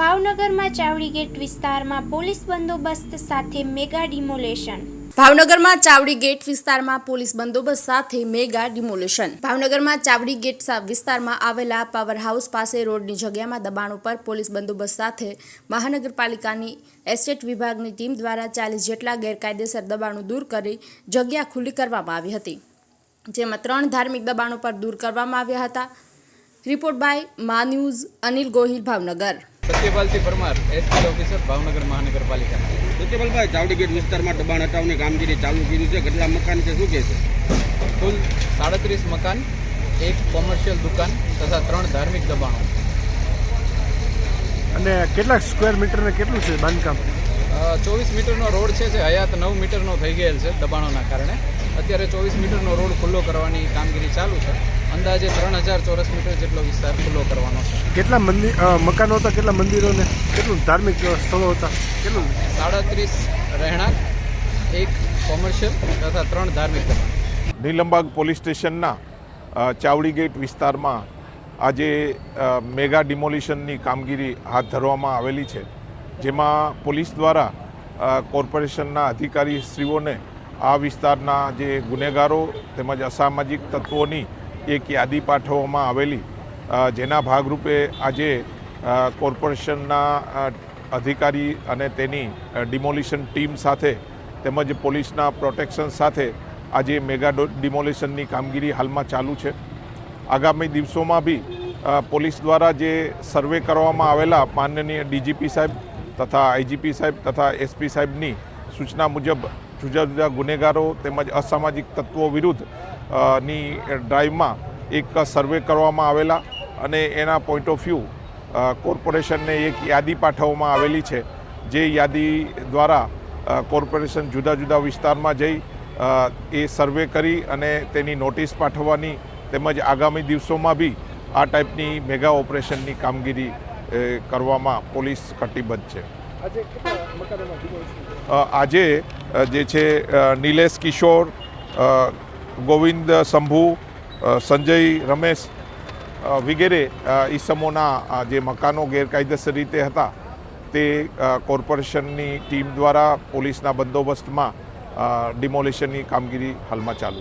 ભાવનગરમાં ચાવડી ગેટ વિસ્તારમાં પોલીસ બંદોબસ્ત સાથે મેગા ડિમોલેશન. ભાવનગરમાં ચાવડી ગેટ વિસ્તારમાં પોલીસ બંદોબસ્ત સાથે મેગા ડિમોલેશન. ભાવનગરમાં ચાવડી ગેટ વિસ્તારમાં આવેલા પાવર હાઉસ પાસે રોડની જગ્યામાં દબાણ ઉપર પોલીસ બંદોબસ્ત સાથે મહાનગરપાલિકાની એસ્ટેટ વિભાગની ટીમ દ્વારા ચાલીસ જેટલા ગેરકાયદેસર દબાણો દૂર કરી જગ્યા ખુલ્લી કરવામાં આવી હતી, જેમાં ત્રણ ધાર્મિક દબાણો પર દૂર કરવામાં આવ્યા હતા. Report by Maa news Anil Gohil, Bhavnagar. Satyapalsinh Parmar SP officer Bhavnagar મહાનગરપાલિકા. સત્યપાલભાઈ ચાવડીગેટ વિસ્તારમાં દબાણ હટાવની કામગીરી ચાલુ કરી છે. કેટલા મકાન છે શું કહે છે? કુલ સાડત્રીસ મકાન એક કોમર્શિયલ દુકાન તથા ત્રણ ધાર્મિક દબાણો. અને કેટલા સ્ક્વેર મીટર ને કેટલું છે બાંધકામ? ચોવીસ મીટરનો રોડ છે જે હયાત નવ મીટરનો થઈ ગયેલ છે દબાણોના કારણે. અત્યારે ચોવીસ મીટરનો રોડ ખુલ્લો કરવાની કામગીરી ચાલુ છે. અંદાજે ત્રણ હજાર ચોરસ મીટર જેટલો વિસ્તાર ખુલ્લો કરવાનો છે. કેટલા મંદિર મકાનો હતા કેટલા મંદિરો ને કેટલું ધાર્મિક સ્થળો હતા? કેટલું? સાડત્રીસ રહેણાંક એક કોમર્શિયલ તથા ત્રણ ધાર્મિક નીલમબાગ પોલીસ સ્ટેશનના ચાવડી ગેટ વિસ્તારમાં આજે મેગા ડિમોલિશનની કામગીરી હાથ ધરવામાં આવેલી છે જેમાં પોલીસ દ્વારા કોર્પોરેશનના કોર્પોરેશનના અધિકારીશ્રીઓને આ વિસ્તારના જે ગુનેગારો તેમજ અસામાજિક તત્વોની એક યાદી પાઠવવામાં આવેલી જેના ભાગરૂપે આજે કોર્પોરેશનના અધિકારી અને તેની ડિમોલિશન ટીમ સાથે તેમજ પોલીસના પ્રોટેક્શન સાથે આજે મેગા ડિમોલિશનની કામગીરી હાલમાં ચાલુ છે. આગામી દિવસોમાં બી પોલીસ દ્વારા જે સર્વે કરવામાં આવેલા માનનીય ડીજીપી સાહેબ તથા આઈજીપી સાહેબ તથા એસપી સાહેબની સૂચના મુજબ જુદા જુદા ગુનેગારો તેમજ અસામાજિક તત્વો વિરુદ્ધ ની ડ્રાઈવમાં એક સર્વે કરવામાં આવેલા અને એના પોઈન્ટ ઓફ વ્યૂ કોર્પોરેશનને એક યાદી પાઠવવામાં આવેલી છે જે યાદી દ્વારા કોર્પોરેશન જુદા જુદા વિસ્તારમાં જઈ એ સર્વે કરી અને તેની નોટિસ પાઠવવાની તેમજ આગામી દિવસોમાં બી આ ટાઈપની મેગા ઓપરેશનની કામગીરી કરવામાં પોલીસ કટિબદ્ધ છે. આજે જે છે નિલેશ કિશોર ગોવિંદ શંભુ સંજય રમેશ વગેરે ઈસમોના જે મકાનો ગેરકાયદેસર રીતે હતા, તે કોર્પોરેશનની ટીમ દ્વારા પોલીસના બંદોબસ્તમાં ડિમોલિશનની કામગીરી હાલમાં ચાલુ